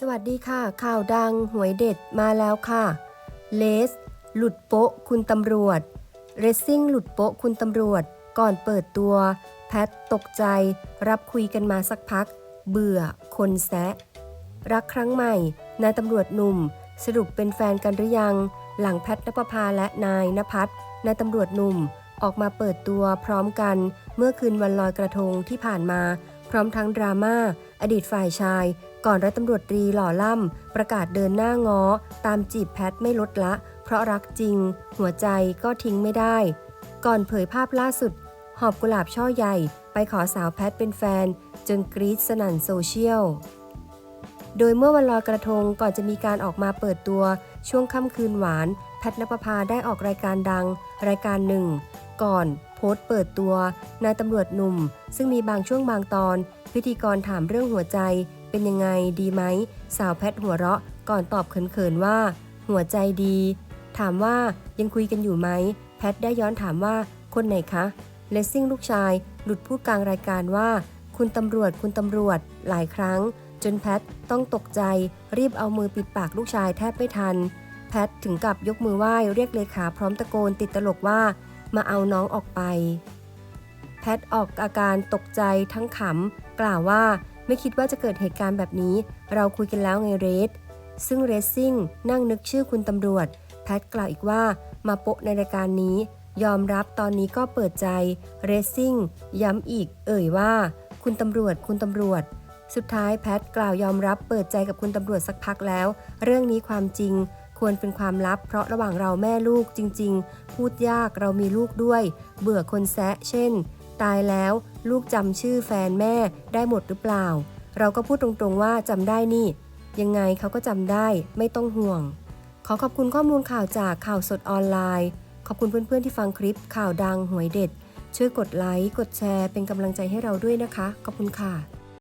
สวัสดีค่ะ ข่าวดังหวยเด็ดมาแล้วค่ะ เลส หลุดโป๊ะคุณตำรวจ เรซซิ่งหลุดโป๊ะคุณตำรวจ ก่อนเปิดตัว แพทตกใจ รับคุยกันมาสักพัก เบื่อ คนแซะ รักครั้งใหม่นายตำรวจหนุ่ม สรุปเป็นแฟนกันหรือยัง หลังแพทนภพาและนายนภัสนายตำรวจหนุ่ม ออกมาเปิดตัวพร้อมกัน เมื่อคืนวันลอยกระทงที่ผ่านมา พร้อมทั้งดราม่าอดีตฝ่ายชาย ก่อนร้อยตำรวจตรีหล่อล่ำ ประกาศเดินหน้าง้อตามจีบแพทไม่ลดละ เพราะรักจริง หัวใจก็ทิ้งไม่ได้ ก่อนเผยภาพล่าสุด หอบกุหลาบช่อใหญ่ ไปขอสาวแพทเป็นแฟน จนกรี๊ดสนั่นโซเชียลโดยเมื่อวันลอยกระทงก่อนจะมีการออกมาเปิดตัว ช่วงค่ำคืนหวาน แพทนปภาได้ออกรายการดัง รายการหนึ่ง ก่อนโพสต์เปิดตัวนายตำรวจหนุ่ม ซึ่งมีบางช่วงบางตอน พิธีกรถามเรื่องหัวใจ เป็นยังไงดีไหม สาวแพทหัวเราะก่อนตอบเขินๆว่า หัวใจดี ถามว่ายังคุยกันอยู่ไหม แพทได้ย้อนถามว่าคนไหนคะเลสซิ่งลูกชายหลุดพูดกลางรายการว่า คุณตำรวจคุณตำรวจหลายครั้ง จนแพทต้องตกใจ รีบเอามือปิดปากลูกชายแทบไม่ทัน แพทถึงกับยกมือไหว้เรียกเลขาพร้อมตะโกนติดตลกว่า มาเอาน้องออกไป แพทออกอาการตกใจทั้งขำกล่าวว่า ไม่คิดว่าจะเกิดเหตุการณ์แบบนี้ เราคุยกันแล้วไงเรสซึ่งเรซซิ่งนั่งนึกชื่อคุณตำรวจ แพทกล่าวอีกว่า มาโปะในรายการนี้ ยอมรับตอนนี้ก็เปิดใจเรซซิ่งย้ำอีก เอ่ยว่า คุณตำรวจ คุณตำรวจ สุดท้ายแพทกล่าวยอมรับเปิดใจกับคุณตำรวจสักพักแล้ว เรื่องนี้ความจริง ควรเป็นความลับ เพราะระหว่างเราแม่ลูกจริง ๆ พูดยากเรามีลูกด้วย เบื่อคนแซะ เช่น ตายแล้วลูกจำชื่อแฟนแม่ได้หมดหรือเปล่า เราก็พูดตรงๆว่าจำได้นี่ ยังไงเขาก็จำได้ไม่ต้องห่วง ขอขอบคุณข้อมูลข่าวจากข่าวสดออนไลน์ ขอบคุณเพื่อนๆที่ฟังคลิปข่าวดังหวยเด็ด ช่วยกดไลค์กดแชร์เป็นกำลังใจให้เราด้วยนะคะ ขอบคุณค่ะ